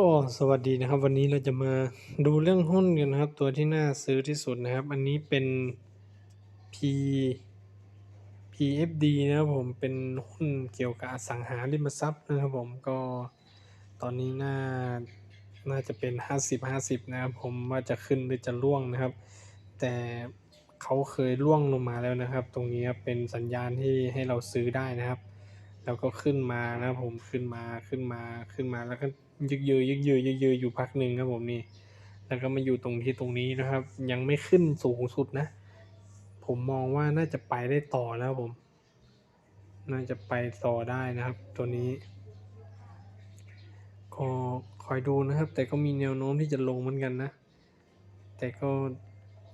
ก็สวัสดีนะครับ วันนี้เราจะมาดูเรื่องหุ้นกันนะครับ ตัวที่น่าซื้อที่สุดนะครับ อันนี้เป็น P PFD นะครับผมเป็นหุ้นเกี่ยวกับอสังหาริมทรัพย์นะครับผมก็ตอนนี้น่าน่าจะเป็น 50 50 นะครับผมว่าจะขึ้นหรือจะร่วงนะครับ แต่เขาเคยร่วงลงมาแล้วนะครับ ตรงนี้ครับเป็นสัญญาณที่ให้เราซื้อได้นะครับ แล้วก็ขึ้นมานะครับผมขึ้นมาขึ้นมาขึ้นมาแล้วก็ยึกยือยึกยือยึกยืออยู่พักหนึ่งครับผมนี่ แล้วก็มาอยู่ตรงที่ตรงนี้นะครับ ยังไม่ขึ้นสูงสุดนะ ผมมองว่าน่าจะไปได้ต่อแล้วผม น่าจะไปต่อได้นะครับ ตัวนี้ก็คอยดูนะครับ แต่ก็มีแนวโน้มที่จะลงเหมือนกันนะ แต่ก็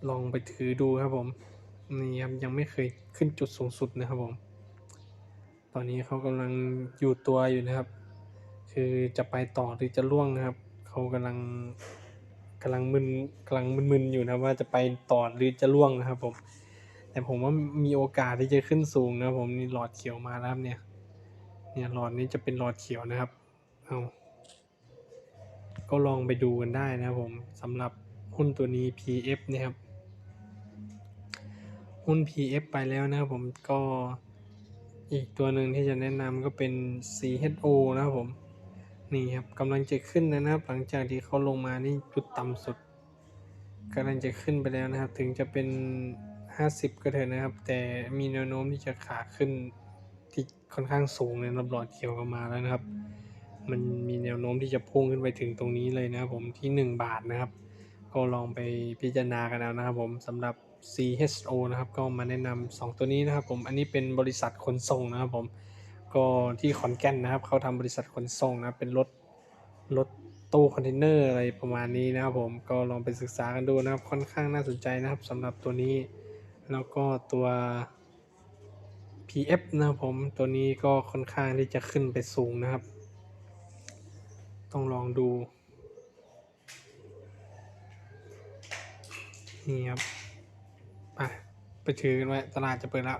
ลองไปถือดูครับผมนี่ครับยังไม่เคยขึ้นจุดสูงสุดนะครับผม ตอนนี้เขากำลังอยู่ตัวอยู่นะครับ คือจะไปต่อหรือจะล่วงนะครับ เขากำลังกำลังมึนกำลังมึนๆอยู่นะว่าจะไปต่อหรือจะล่วงนะครับผม แต่ผมว่ามีโอกาสที่จะขึ้นสูงนะผมนี่หลอดเขียวมาแล้วเนี่ย เนี่ยหลอดนี้จะเป็นหลอดเขียวนะครับ เอาก็ลองไปดูกันได้นะครับผมสำหรับหุ้นตัวนี้ PF เนะครับ หุ้น PF ไปแล้วนะครับผมก็ อีกตัวหนึ่งที่จะแนะนำก็เป็น CHO นะครับผม นี่ครับกำลังจะขึ้นนะครับ หลังจากที่เขาลงมานี่จุดต่ำสุดกำลังจะขึ้นไปแล้วนะครับ ถึงจะเป็น 50 ก็เถอะนะครับ แต่มีแนวโน้มที่จะขาขึ้นที่ค่อนข้างสูงเลยนะหลอดเขียวก็มาแล้วนะครับ มันมีแนวโน้มที่จะพุ่งขึ้นไปถึงตรงนี้เลยนะครับผมที่ 1 บาทนะครับ ก็ลองไปพิจารณากันเอานะครับผมสำหรับ CHO นะครับก็มาแนะนำ2ตัวนี้นะครับผมอันนี้เป็นบริษัทขนส่งนะครับผมก็ที่ขอนแก่นนะครับเขาทำบริษัทขนส่งนะเป็นรถรถตู้คอนเทนเนอร์อะไรประมาณนี้นะครับผมก็ลองไปศึกษากันดูนะครับค่อนข้างน่าสนใจนะครับสำหรับตัวนี้ แล้วก็ตัว PF นะครับผมตัวนี้ก็ค่อนข้างที่จะขึ้นไปสูงนะครับ ต้องลองดูนี่ครับ ถือกันไว้ตลาดจะเปิดแล้ว